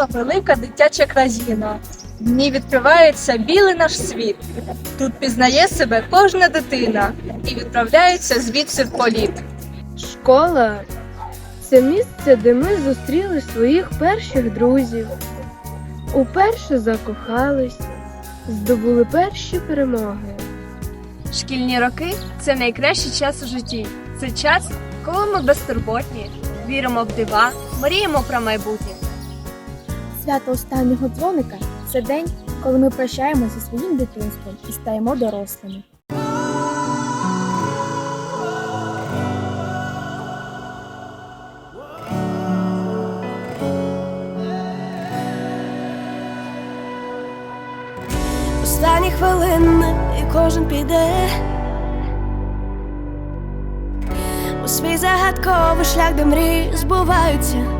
школа велика дитяча країна. В ній відкривається білий наш світ. Тут пізнає себе кожна дитина і відправляється звідси в політ. Школа це місце, де ми зустріли своїх перших друзів, уперше закохались, здобули перші перемоги. Шкільні роки це найкращий час у житті. Це час, коли ми безтурботні, віримо в дива, мріємо про майбутнє. Свято останнього дзвоника це день, коли ми прощаємося зі своїм дитинством і стаємо дорослими. Останні хвилини і кожен піде у свій загадковий шлях, де мрії збуваються.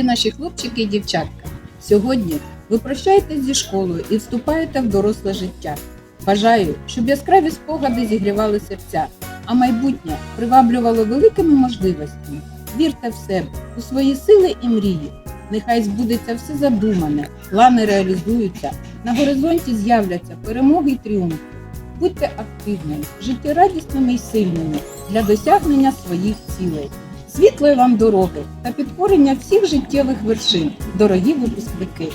Любі наші хлопчики і дівчатка. Сьогодні ви прощаєтесь зі школою і вступаєте в доросле життя. Бажаю, щоб яскраві спогади зігрівали серця, а майбутнє приваблювало великими можливостями. Вірте в себе, у свої сили і мрії. Нехай збудеться все задумане, плани реалізуються, на горизонті з'являться перемоги й тріумфи. Будьте активними, життєрадісними й сильними для досягнення своїх цілей. Світлої вам дороги та підкорення всіх життєвих вершин, дорогі випускники.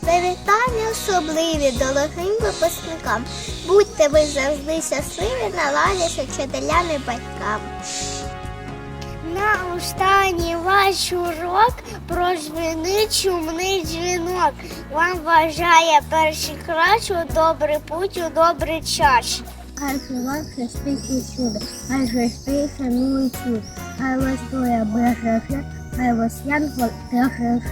Привітання особливі дорогим випускникам. Будьте ви завжди щасливі, наладяся вчителям і батькам. Останній ваш урок прозвенить чумний дзвінок. Вам бажає перший клас у добрий путь у добрий час. Хай вас хрестить і чудо, хай хрестить самі чудо, хай вас доля береже, хай вас янгол береже.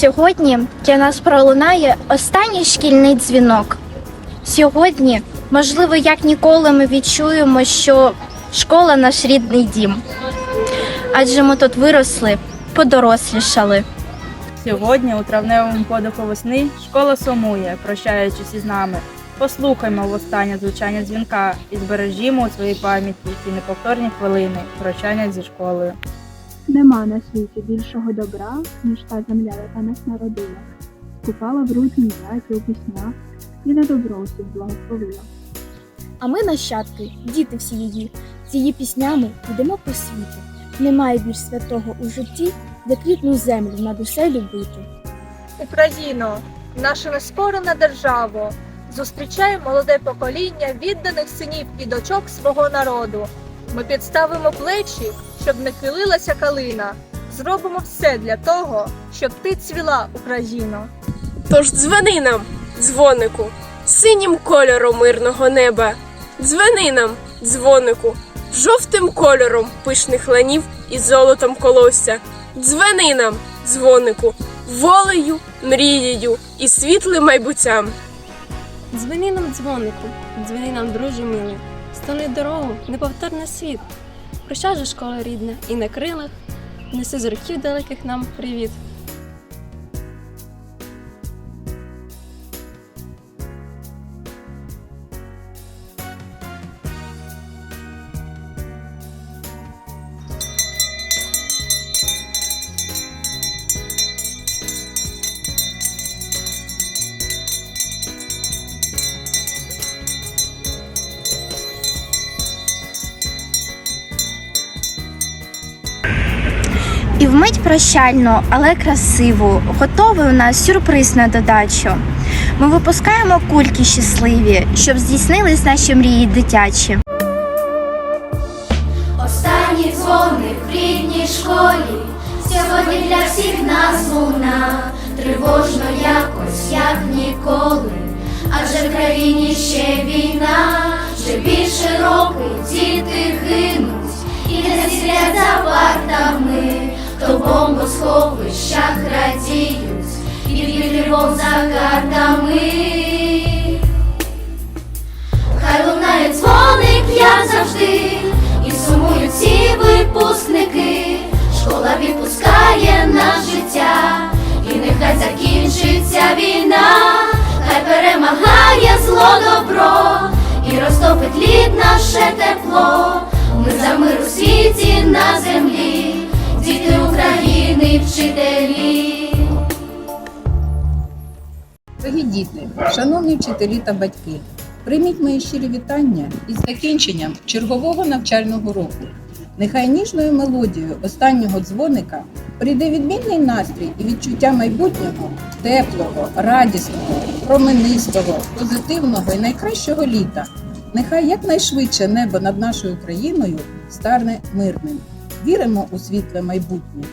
Сьогодні для нас пролунає останній шкільний дзвінок. Сьогодні, можливо, як ніколи ми відчуємо, що школа наш рідний дім. Адже ми тут виросли, подорослішали. Сьогодні, у травневому подиху весни, школа сумує, прощаючись із нами. Послухаймо востаннє звучання дзвінка і збережімо у своїй пам'яті ці неповторні хвилини прощання зі школою. Нема на світі більшого добра, ніж та земля, яка нас народила, скупала в рутні яки у піснях і на добро усіх благословила. А ми нащадки, діти всі її, з її піснями йдемо по світу. Немає більш святого у житті, де квітну землю над усе любити. Україно, нашу нескорену державу, зустрічає молоде покоління відданих синів і дочок свого народу. Ми підставимо плечі, щоб не хилилася калина. Зробимо все для того, щоб ти цвіла, Україно. Тож дзвени нам, дзвонику, синім кольором мирного неба. Дзвени нам, дзвонику, жовтим кольором пишних ланів і золотом колосся. Дзвени нам, дзвонику, волею, мрією і світлим майбуттям. Дзвени нам дзвонику, дзвени нам, друже милий, стали дорогу, неповторний світ. Прощай же, школа рідна, і на крилах неси з років далеких нам привіт. Прощальну, але красиву, готовий у нас сюрприз на додачу. Ми випускаємо кульки щасливі, щоб здійснились наші мрії дитячі. Останній дзвоник в рідній школі, сьогодні для всіх нас луна, тривожно якось, як ніколи, адже в країні ще війна, вже більше року діти гинуть, і не сидять за партами, то в бомбосховищах радіють, від тривог за картами. Хай лунає дзвоник, як завжди, і сумують ці випускники. Школа відпускає на життя, і нехай закінчиться війна, хай перемагає зло добро, і розтопить лід наше тепло. Ми за мир у світі на землі, діти України, вчителі. Дорогі діти, шановні вчителі та батьки, прийміть мої щирі вітання із закінченням чергового навчального року. Нехай ніжною мелодією останнього дзвоника прийде відмінний настрій і відчуття майбутнього, теплого, радісного, променистого, позитивного і найкращого літа. Нехай якнайшвидше небо над нашою країною стане мирним. Віримо у світле майбутнє